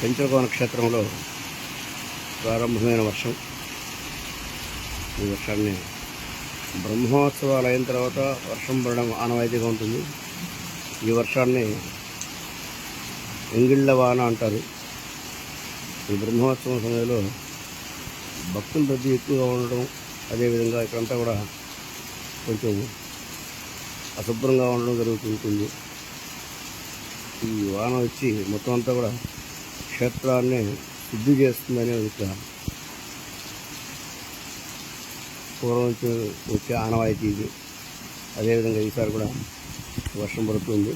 పెంచకోన క్షేత్రంలో ప్రారంభమైన వర్షం. ఈ వర్షాన్ని బ్రహ్మోత్సవాలు అయిన తర్వాత వర్షం పడడం ఆనవాయితీగా ఉంటుంది. ఈ వర్షాన్ని ఎంగిళ్ళ వాన అంటారు. ఈ బ్రహ్మోత్సవం సమయంలో భక్తుల రద్దీ ఎక్కువగా ఉండడం అదేవిధంగా ఇక్కడంతా కూడా కొంచెం అశుభ్రంగా ఉండడం జరుగుతుంటుంది ఈ వాన వచ్చి మొత్తం అంతా కూడా క్షేత్రాన్ని శుద్ధి చేస్తుందనే ఒక పూర్వం నుంచి వచ్చే ఆనవాయితీ ఇది. అదేవిధంగా ఈసారి కూడా వర్షం పడుతుంది.